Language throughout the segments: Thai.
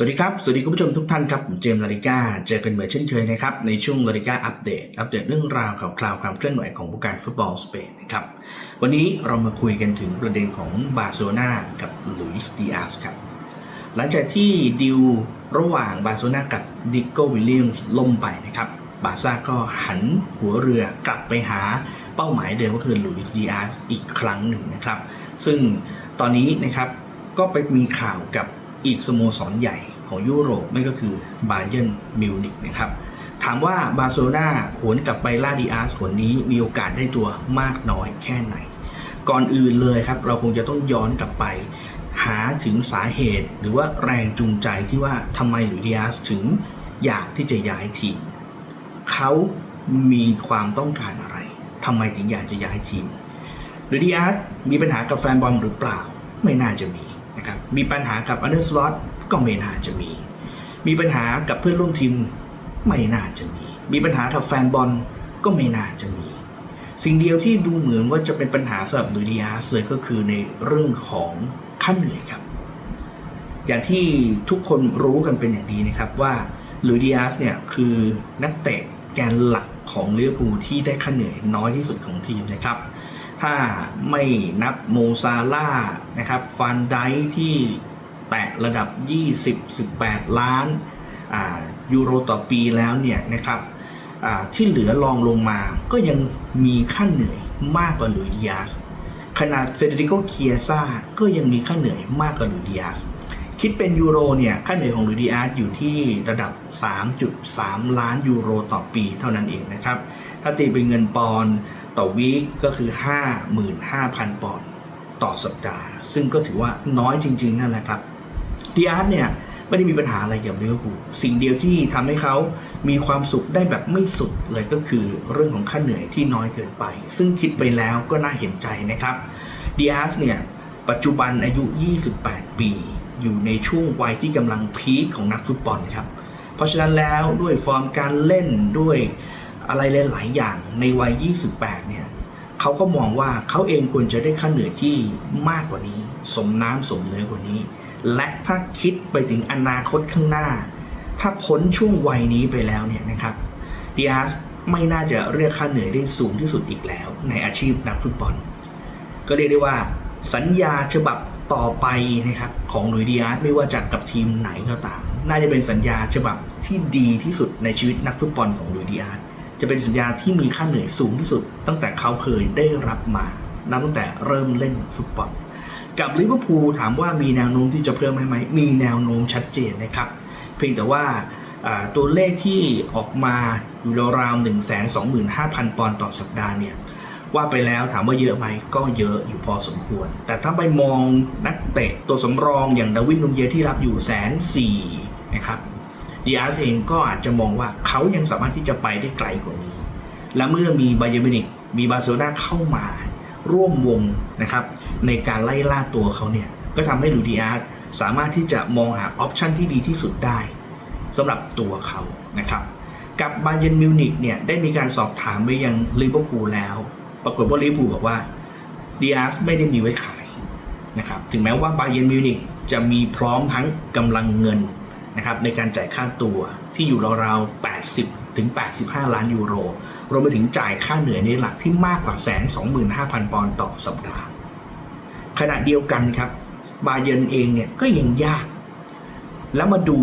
สวัสดีครับ สวัสดีคุณผู้ชมทุกท่านครับ ผมเจมส์ลาริก้า เจอกันเหมือนเช่นเคยนะครับ ในช่วงลาริก้าอัปเดต อัปเดตเรื่องราวข่าวคราวความเคลื่อนไหวของวงการฟุตบอลสเปนนะครับ วันนี้เรามาคุยกันถึงประเด็นของบาร์เซโลนากับลุยส์ดิอาสครับ หลังจากที่ดิวระหว่างบาร์เซโลนากับดิโก้วิลเลียมส์ล่มไปนะครับ บาร์ซ่าก็หันหัวเรือกลับไปหาเป้าหมายเดิมก็คือลุยส์ดิอาสอีกครั้งหนึ่งนะครับ ซึ่งตอนนี้นะครับก็ไปมีข่าวกับอีกสโมสรใหญ่ ของยุโรปนั่นก็คือบาเยิร์นมิวนิกนะครับถามว่าบาร์เซโลนาหวนกลับไปล่าดิอาสหนนี้มีโอกาสได้ตัวมากน้อยแค่ไหน ก่อนอื่นเลยครับ เราคงจะต้องย้อนกลับไป หาถึงสาเหตุหรือว่าแรงจูงใจที่ว่าทำไมหลุยดิอาสถึงอยากที่จะย้ายทีมเขามีความต้องการอะไรทำไมถึงอยากจะย้ายทีมหรือดิอาสมีปัญหากับแฟนบอลหรือเปล่าไม่น่าจะมีนะครับมีปัญหากับอันเดอร์สล็อต ก็ไม่น่าจะมี มีปัญหากับเพื่อนร่วมทีมไม่น่าจะมี มีปัญหากับแฟนบอลก็ไม่น่าจะมี สิ่งเดียวที่ดูเหมือนว่าจะเป็นปัญหาสำหรับลุยดิอาสเลยก็คือในเรื่องของค่าเหนื่อยครับ อย่างที่ทุกคนรู้กันเป็นอย่างดีนะครับว่าลุยดิอาสเนี่ยคือนักเตะแกนหลักของเลิเวอร์พูลที่ได้ค่าเหนื่อยน้อยที่สุดของทีมนะครับ ถ้าไม่นับโมซาล่านะครับฟันไดที่ แตะระดับ 20-18 ล้านยูโรต่อปีแล้วเนี่ยนะครับที่เหลือรองลงมาก็ยังมีค่าเหนื่อยมากกว่าลุยดิอาสขนาดเฟเดริโกเคียซ่าก็ยังมีค่าเหนื่อยมากกว่าลุยดิอาสคิดเป็นยูโรเนี่ยค่าเหนื่อยของลุยดิอาสอยู่ที่ระดับ 3.3 ล้านยูโรต่อปีเท่านั้นเองนะครับ ถ้าตีเป็นเงินปอนด์ต่อวีคก็คือ 55,000 ปอนต่อสัปดาห์ ซึ่งก็ถือว่าน้อยจริง ๆ นั่นแหละครับ ดิอาสเนี่ยไม่ได้มีปัญหาอะไรกับลิเวอร์พูลสิ่งเดียวที่ทำให้เขามีความสุขได้แบบไม่สุดเลยก็คือเรื่องของค่าเหนื่อยที่น้อยเกินไป ซึ่งคิดไปแล้วก็น่าเห็นใจนะครับดิอาสเนี่ยปัจจุบันอายุ 28 ปี อยู่ในช่วงวัยที่กำลังพีคของนักฟุตบอลครับ เพราะฉะนั้นแล้วด้วยฟอร์มการเล่นด้วยอะไรหลาย ๆ อย่างในวัย 28 เนี่ยเขาก็มองว่าเขาเองควรจะได้ค่าเหนื่อยที่มากกว่านี้ สมน้ำสมเนื้อกว่านี้ และถ้าคิดไปถึงอนาคตข้างหน้า ถ้าพ้นช่วงวัยนี้ไปแล้วเนี่ยนะครับดิอาสไม่น่าจะเรียกค่าเหนื่อยได้สูงที่สุดอีกแล้ว ในอาชีพนักฟุตบอล ก็เรียกได้ว่า สัญญาฉบับต่อไปนะครับของหลุยดิอาสไม่ว่าจะกับทีมไหนก็ตาม น่าจะเป็นสัญญาฉบับที่ดีที่สุดในชีวิตนักฟุตบอลของหลุยดิอาสจะเป็นสัญญาที่มีค่าเหนื่อยสูงที่สุด ตั้งแต่เขาเคยได้รับมานับตั้งแต่เริ่มเล่นฟุตบอล กับลิเวอร์พูลถามว่ามีแนวโน้มที่จะเพิ่มไหมมีแนวโน้มชัดเจนนะครับ เพียงแต่ว่าตัวเลขที่ออกมาอยู่ราวๆ1 2 5 0 0 0 ปอนด์ต่อสัปดาห์เนี่ยว่าไปแล้วถามว่าเยอะไหมก็เยอะอยู่พอสมควร แต่ถ้าไปมองนักเตะตัวสำรองอย่างดาวินนุนเยที่รับอยู่แสนสี่นะครับดีอาร์เองก็อาจจะมองว่าเขายังสามารถที่จะไปได้ไกลกว่านี้ และเมื่อมีบาเยอร์มินิกมีบาร์เซโลนาเข้ามา ร่วมวงนะครับในการไล่ล่าตัวเขาเนี่ยก็ทำให้ลูดิอาร์สามารถที่จะมองหาออปชันที่ดีที่สุดได้สำหรับตัวเขานะครับกับบาเยนมิวนิกเนี่ยได้มีการสอบถามไปยังลิเวอร์พูลแล้ว ปรากฏว่าลิเวอร์พูลบอกว่าดีอาร์สไม่ได้มีไว้ขายนะครับถึงแม้ว่าบาเยนมิวนิกจะมีพร้อมทั้งกำลังเงินนะครับในการจ่ายค่าตัวที่อยู่ราวๆ80 ถึง 85 ล้านยูโร รวมไปถึงจ่ายค่าเหนื่อยในหลักที่มากกว่าแสน25,000 ปอนด์ต่อสัปดาห์ ขณะเดียวกันครับบาเยิร์นเองเนี่ยก็ยังยาก แล้วมาดู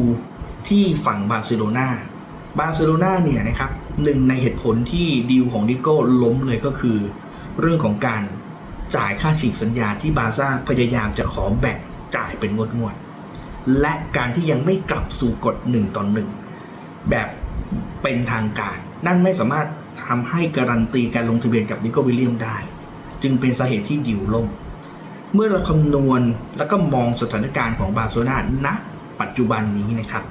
ที่ฝั่งบาร์เซโลนาบาร์เซโลนาเนี่ยนะครับหนึ่งในเหตุผลที่ดีลของดิโก้ล้มเลยก็คือ เรื่องของการจ่ายค่าฉีกสัญญาที่บาร์ซ่าพยายามจะขอแบ่งจ่ายเป็นงวดงวดๆและการที่ยังไม่กลับสู่กฎ1ต่อ1แบบ เป็นทางการ นั่นไม่สามารถทำให้การันตีการลงทะเบียนกับนิโกวิลเลียมได้ จึงเป็นสาเหตุที่ดิวล่ม เมื่อเราคำนวณแล้วก็มองสถานการณ์ของบาร์เซโลนาณปัจจุบันนี้นะครับ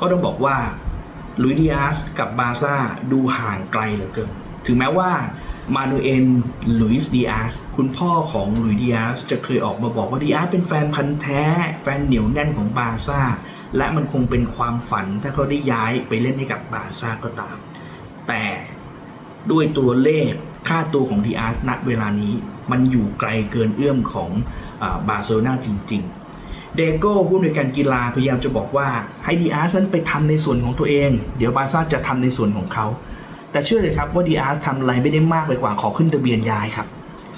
ก็ต้องบอกว่าลุยดิอาสกับบาร์ซ่าดูห่างไกลเหลือเกิน ถึงแม้ว่า มานูเอลลุยส์ดิอาสคุณพ่อของลุยดิอาสจะเคยออกมาบอกว่าดิอาสเป็นแฟนพันธ์แท้ แฟนเหนียวแน่นของบาร์ซ่า และมันคงเป็นความฝันถ้าเขาได้ย้ายไปเล่นให้กับบาร์ซ่าก็ตาม แต่ด้วยตัวเลขค่าตัวของดีอาร์ณเวลานี้มันอยู่ไกลเกินเอื้อมของอบาร์เซโลนาจริง ๆ เดโก้ผู้อำนวยการกีฬาพยายามจะบอกว่าให้ดีอาร์สนั้นไปทำในส่วนของตัวเอง เดี๋ยวบาร์ซ่าจะทำในส่วนของเขา แต่เชื่อเลยครับว่าดีอาร์สทำอะไรไม่ได้มากไปกว่าขอขึ้นทะเบียนย้ายครับ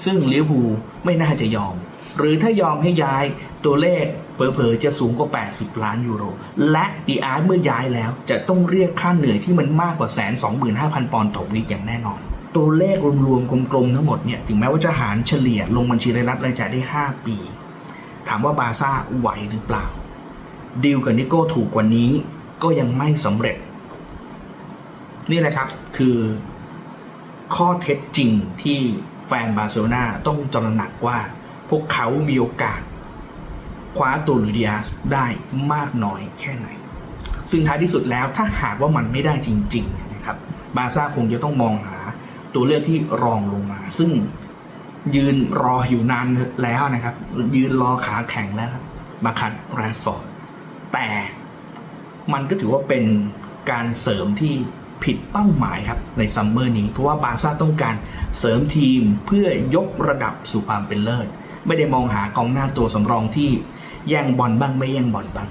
ซึ่งลิเวอร์พูลไม่น่าจะยอม หรือถ้ายอมให้ย้ายตัวเลขเผลอๆจะสูงกว่า 80 ล้านยูโร และดีอาร์สเมื่อย้ายแล้วจะต้องเรียกค่าเหนื่อยที่มันมากกว่าแสนสองหมื่นห้าพันปอนด์ต่อวีคอย่างแน่นอน ตัวเลขรวมๆกลมๆทั้งหมดเนี่ยถึงแม้ว่าจะหารเฉลี่ยลงบัญชีรายรับรายจ่ายได้ 5 ปี ถามว่าบาร์ซ่าไหวหรือเปล่า ดีลกับนิโก้ถูกกว่านี้ก็ยังไม่สำเร็จ นี่แหละครับคือข้อเท็จจริงที่แฟนบาร์เซโลนาต้องตระหนักว่าพวกเขามีโอกาส คว้าตัวลูดิอาสได้มากน้อยแค่ไหน ซึ่งท้ายที่สุดแล้วถ้าหากว่ามันไม่ได้จริงๆเนี่ยนะครับบาร์ซ่าคงจะต้องมองหาตัวเลือกที่รองลงมา ซึ่งยืนรออยู่นานแล้วนะครับ ยืนรอขาแข็งแล้วมาคัดแรดฟอร์ดแต่มันก็ถือว่าเป็นการเสริมที่ ผิดเป้าหมายครับในซัมเมอร์นี้ เพราะว่าบาร์ซ่าต้องการเสริมทีมเพื่อยกระดับสู่ความเป็นเลิศ ไม่ได้มองหากองหน้าตัวสำรองที่แย่งบอลบ้างไม่แย่งบอลบ้าง